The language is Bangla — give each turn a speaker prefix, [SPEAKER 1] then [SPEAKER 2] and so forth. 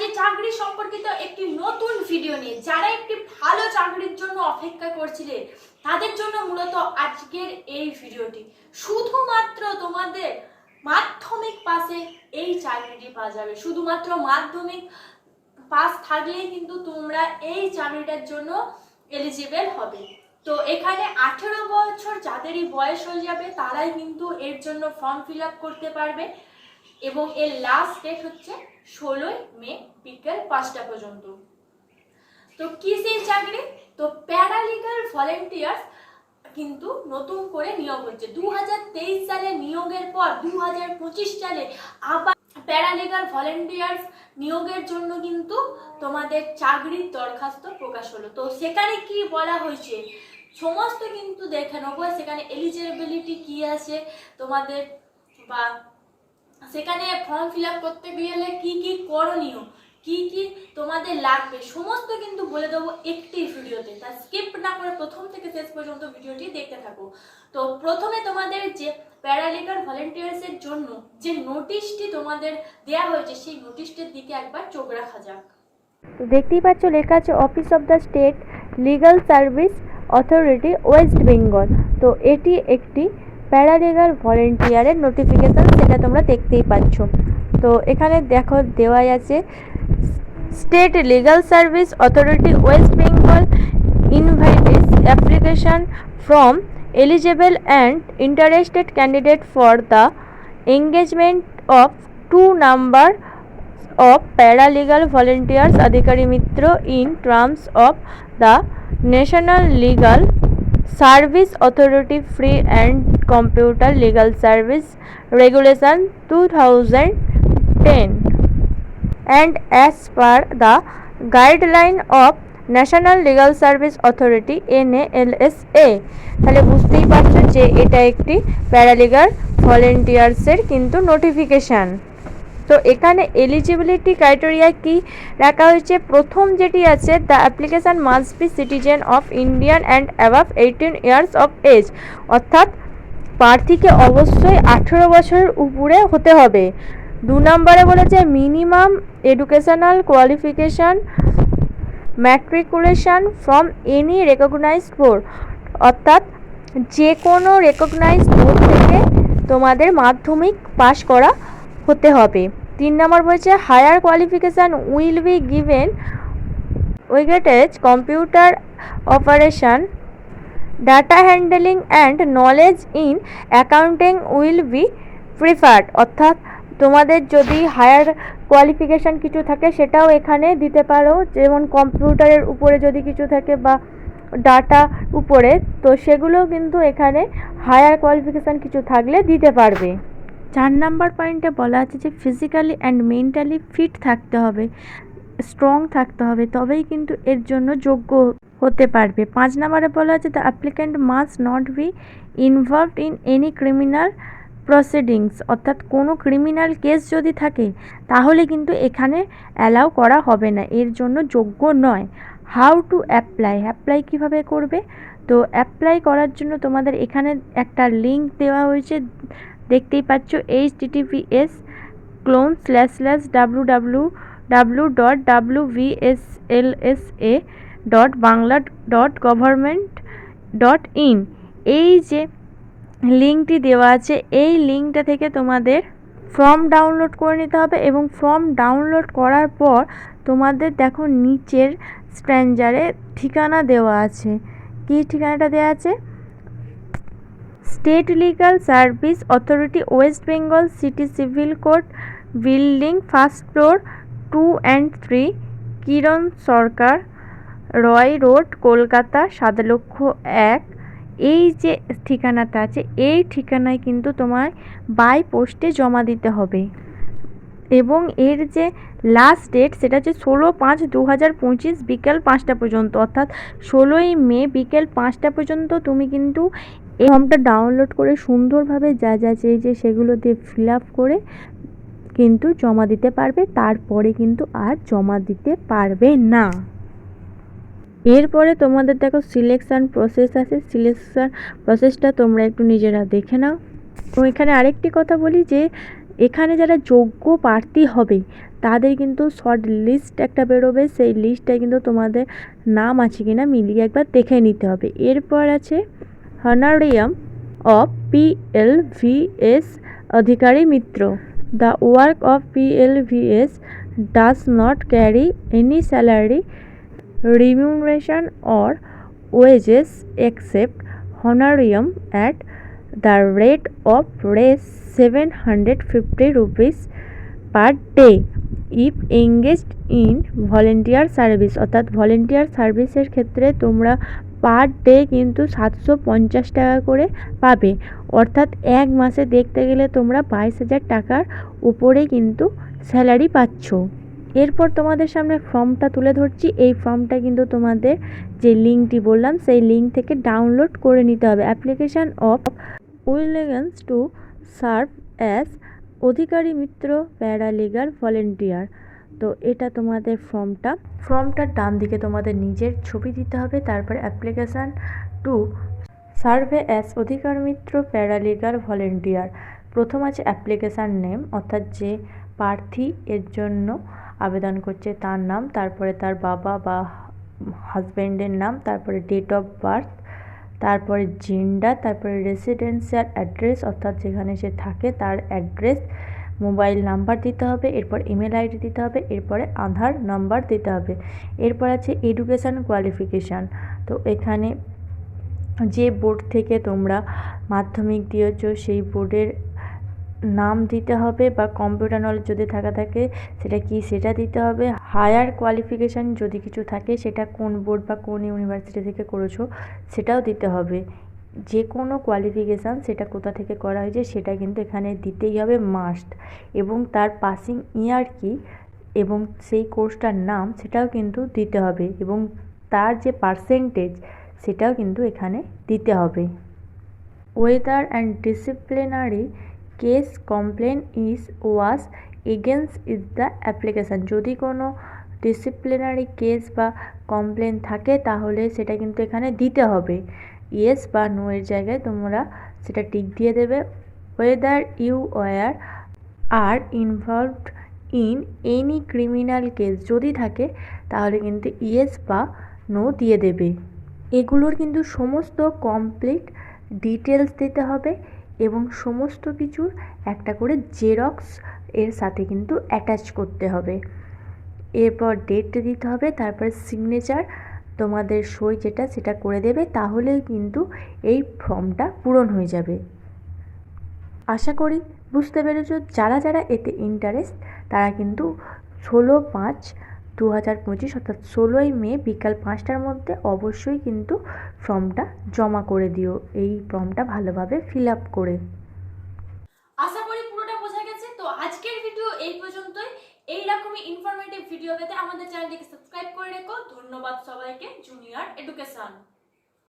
[SPEAKER 1] আজ এই চাকরি সম্পর্কিত একটি নতুন ভিডিও নিয়ে, যারা একটি ভালো চাকরির জন্য অপেক্ষা করছিলে, তাদের জন্য মূলত আজকের এই ভিডিওটি শুধুমাত্র তোমাদের মাধ্যমিক পাশে এই চাকরিটি পাওয়া যাবে। শুধুমাত্র মাধ্যমিক পাস থাকলেই কিন্তু তোমরা এই চাকরিটার জন্য এলিজিবেল হবে। তো এখানে আঠেরো বছর যাদেরই বয়স হয়ে যাবে, তারাই কিন্তু এর জন্য ফর্ম ফিল করতে পারবে এবং এর লাস্ট ডেট হচ্ছে ষোলোই মে বিকেল পাঁচটা পর্যন্ত। তো কি সেই চাকরি? তো প্যারালিগাল ভলেন্টিয়ার্স কিন্তু নতুন করে নিয়োগ হচ্ছে। দু হাজার তেইশ সালে নিয়োগের পর দু হাজার পঁচিশ সালে আবার প্যারালিগাল ভলেন্টিয়ার্স নিয়োগের জন্য কিন্তু তোমাদের চাকরির দরখাস্ত প্রকাশ হলো। তো সেখানে কি বলা হয়েছে? সমস্ত কিন্তু দেখে নেব। সেখানে এলিজিবিলিটি কি আছে? তোমাদের বা সেখানে ফর্ম ফিল করতে গেলে কি কি করণীয়? কি কি তোমাদের লাগবে? সমস্ত কিন্তু বলে দেবো একটি ভিডিওতে। তা স্কিপ না করে প্রথম থেকে শেষ পর্যন্ত ভিডিওটি দেখতে থাকো। তো প্রথমে তোমাদের যে প্যারালিগাল ভলেন্টিয়ার্সের জন্য যে নোটিশটি তোমাদের দেয়া হয়েছে, সেই নোটিশটির দিকে একবার চোখ রাখা যাক।
[SPEAKER 2] তো দেখতেই পাচ্ছ, লেখা আছে office of the state legal service authority West Bengal তো এটি একটি প্যারালিগাল ভলেন্টিয়ারের নোটিফিকেশান সেটা তোমরা দেখতেই পাচ্ছ। তো এখানে দেখো দেওয়াই আছে state legal service authority West Bengal invites application from eligible and interested candidate for the engagement of two number of paralegal volunteers Adhikari Mitra in terms of the national legal service authority free and computer legal service regulation two thousand ten. And as per the guideline of national legal service authority N A তাহলে বুঝতেই পারছ যে এটা একটি প্যারালিগার ভলেন্টিয়ার্সের কিন্তু নোটিফিকেশান তো এখানে এলিজিবিলিটি ক্রাইটেরিয়া কি? রাখা হয়েছে, প্রথম যেটি আছে the application must be citizen of Indian and above eighteen years of age অর্থাৎ প্রার্থীকে অবশ্যই আঠেরো বছরের উপরে হতে হবে। দু নম্বরে বলেছে minimum educational qualification matriculation from any recognised board অর্থাৎ যে কোনো রেকগনাইজড বোর্ড থেকে তোমাদের মাধ্যমিক পাশ করা হতে হবে। তিন নম্বর বলছে higher qualification will be given weightage computer operation data handling and knowledge in accounting will be preferred অর্থাৎ তোমাদের যদি হায়ার কোয়ালিফিকেশান কিছু থাকে, সেটাও এখানে দিতে পারো। যেমন কম্পিউটারের উপরে যদি কিছু থাকে বা ডাটা উপরে, তো সেগুলোও কিন্তু এখানে হায়ার কোয়ালিফিকেশান কিছু থাকলে দিতে পারবে। চার নাম্বার পয়েন্টে বলা আছে যে ফিজিক্যালি অ্যান্ড মেন্টালি ফিট থাকতে হবে স্ট্রং থাকতে হবে, তবেই কিন্তু এর জন্য যোগ্য হতে পারবে। পাঁচ নাম্বারে বলা আছে the applicant must not be involved in any criminal proceedings অর্থাৎ কোনো ক্রিমিনাল কেস যদি থাকে, তাহলে কিন্তু এখানে অ্যালাউ করা হবে না, এর জন্য যোগ্য নয়। হাউ টু অ্যাপ্লাই অ্যাপ্লাই কীভাবে করবে? তো অ্যাপ্লাই করার জন্য তোমাদের এখানে একটা লিঙ্ক দেওয়া হয়েছে দেখতেই পাচ্ছ H TTPS colon slash slash W W W dot W BSLSA dot Bangla dot government dot in এই যে লিঙ্কটি দেওয়া আছে, এই লিঙ্কটা থেকে তোমাদের ফর্ম ডাউনলোড করে নিতে হবে এবং ফর্ম ডাউনলোড করার পর তোমাদের দেখো নিচের স্ট্যান্ডারে ঠিকানা দেওয়া আছে। কি ঠিকানাটা দেওয়া আছে? State legal service authority West Bengal city civil court building first floor two and three Kiran Sarkar Roy road Kolkata সাত লক্ষ এক। এই যে ঠিকানাটা আছে, এই ঠিকানায় কিন্তু তোমায় বাই পোস্টে জমা দিতে হবে। এবং এর যে লাস্ট ডেট সেটা হচ্ছে ষোলো পাঁচ দু হাজার পঁচিশ বিকেল পাঁচটা পর্যন্ত। অর্থাৎ ষোলোই মে বিকেল পাঁচটা পর্যন্ত তুমি কিন্তু এই ফর্মটা ডাউনলোড করে সুন্দরভাবে যা যা চেয়েছে সেগুলো দিয়ে ফিল আপ করে কিন্তু জমা দিতে পারবে, তারপরে কিন্তু আর জমা দিতে পারবে না। এরপরে তোমাদের দেখো সিলেকশান প্রসেস আছে সিলেকশান প্রসেসটা তোমরা একটু নিজেরা দেখে নাও। তো এখানে আরেকটি কথা বলি যে, এখানে যারা যোগ্য প্রার্থী হবে, তাদের কিন্তু শর্ট লিস্ট একটা বেরোবে, সেই লিস্টটায় কিন্তু তোমাদের নাম আছে কিনা মিলিয়ে একবার দেখে নিতে হবে। এরপর আছে honorarium of P L V S Adhikari Mitra the work of P L V S does not carry any salary remuneration or wages except honorarium at the rate of raise 750 rupees per day if engaged in volunteer service অর্থাৎ ভলেন্টিয়ার সার্ভিসের ক্ষেত্রে তোমরা পার ডে কিন্তু সাতশো পঞ্চাশ টাকা করে পাবে। অর্থাৎ এক মাসে দেখতে গেলে তোমরা বাইশ হাজার টাকার উপরে কিন্তু স্যালারি পাচ্ছ। এরপর তোমাদের সামনে ফর্মটা তুলে ধরছি। এই ফর্মটা কিন্তু তোমাদের যে লিঙ্কটি বললাম, সেই লিঙ্ক থেকে ডাউনলোড করে নিতে হবে। Application of willingness to serve as Adhikari Mitra paralegal volunteer. তো এটা তোমাদের ফর্মটা। ফর্মটার ডান দিকে তোমাদের নিজের ছবি দিতে হবে, তারপর application to serve as Adhikar Mitra paralegal volunteer প্রথম আছে অ্যাপ্লিকেশান নেম অর্থাৎ যে প্রার্থী এর জন্য আবেদন করছে তার নাম, তারপরে তার বাবা বা হাজব্যান্ডের নাম, তারপরে ডেট অফ বার্থ তারপরে জেন্ডার তারপরে রেসিডেন্সিয়াল অ্যাড্রেস অর্থাৎ যেখানে সে থাকে তার অ্যাড্রেস মোবাইল নাম্বার দিতে হবে, এরপর ইমেল আইডি দিতে হবে, এরপরে আধার নাম্বার দিতে হবে। এরপর আছে এডুকেশান কোয়ালিফিকেশান তো এখানে যে বোর্ড থেকে তোমরা মাধ্যমিক দিয়েছ, সেই বোর্ডের নাম দিতে হবে বা কম্পিউটার নলেজ যদি থাকা থাকে, সেটা কি সেটা দিতে হবে। হায়ার কোয়ালিফিকেশান যদি কিছু থাকে, সেটা কোন বোর্ড বা কোন ইউনিভার্সিটি থেকে করেছ, সেটাও দিতে হবে। যে কোনো কোয়ালিফিকেশান সেটা কোথা থেকে করা হয়েছে সেটা কিন্তু এখানে দিতেই হবে মাস্ট এবং তার পাসিং ইয়ার কি এবং সেই কোর্সটার নাম সেটাও কিন্তু দিতে হবে এবং তার যে পার্সেন্টেজ সেটাও কিন্তু এখানে দিতে হবে। Whether and disciplinary case complain is was against is the application যদি কোনো ডিসিপ্লিনারি কেস বা কমপ্লেন থাকে তাহলে সেটা কিন্তু এখানে দিতে হবে। ইয়েস বা নো এর জায়গায় তোমরা সেটা টিক দিয়ে দেবে। Whether you were are involved in any criminal case যদি থাকে, তাহলে কিন্তু ইয়েস বা নো দিয়ে দেবে। এগুলোর কিন্তু সমস্ত কমপ্লিট ডিটেলস দিতে হবে এবং সমস্ত কিছুর একটা করে জেরক্স এর সাথে কিন্তু অ্যাটাচ করতে হবে। এরপর ডেট দিতে হবে, তারপরে সিগনেচার তোমাদের সই যেটা, সেটা করে দেবে, তাহলেই কিন্তু এই ফর্মটা পূরণ হয়ে যাবে। আশা করি বুঝতে পেরেছ, যারা যারা এতে ইন্টারেস্ট তারা কিন্তু ষোলো পাঁচ দু হাজার পঁচিশ, অর্থাৎ ষোলোই মে বিকাল পাঁচটার মধ্যে অবশ্যই কিন্তু ফর্মটা জমা করে দিও। এই ফর্মটা ভালোভাবে ফিল আপ করে
[SPEAKER 1] আশা করি পুরোটা বোঝা গেছে তো আজকের ভিডিও এই পর্যন্তই এইরকমই ইনফরমেটিভ ভিডিও পেতে আমাদের চ্যানেলটিকে সাবস্ক্রাইব করে রেখো। ধন্যবাদ সবাইকে জুনিয়র এডুকেশন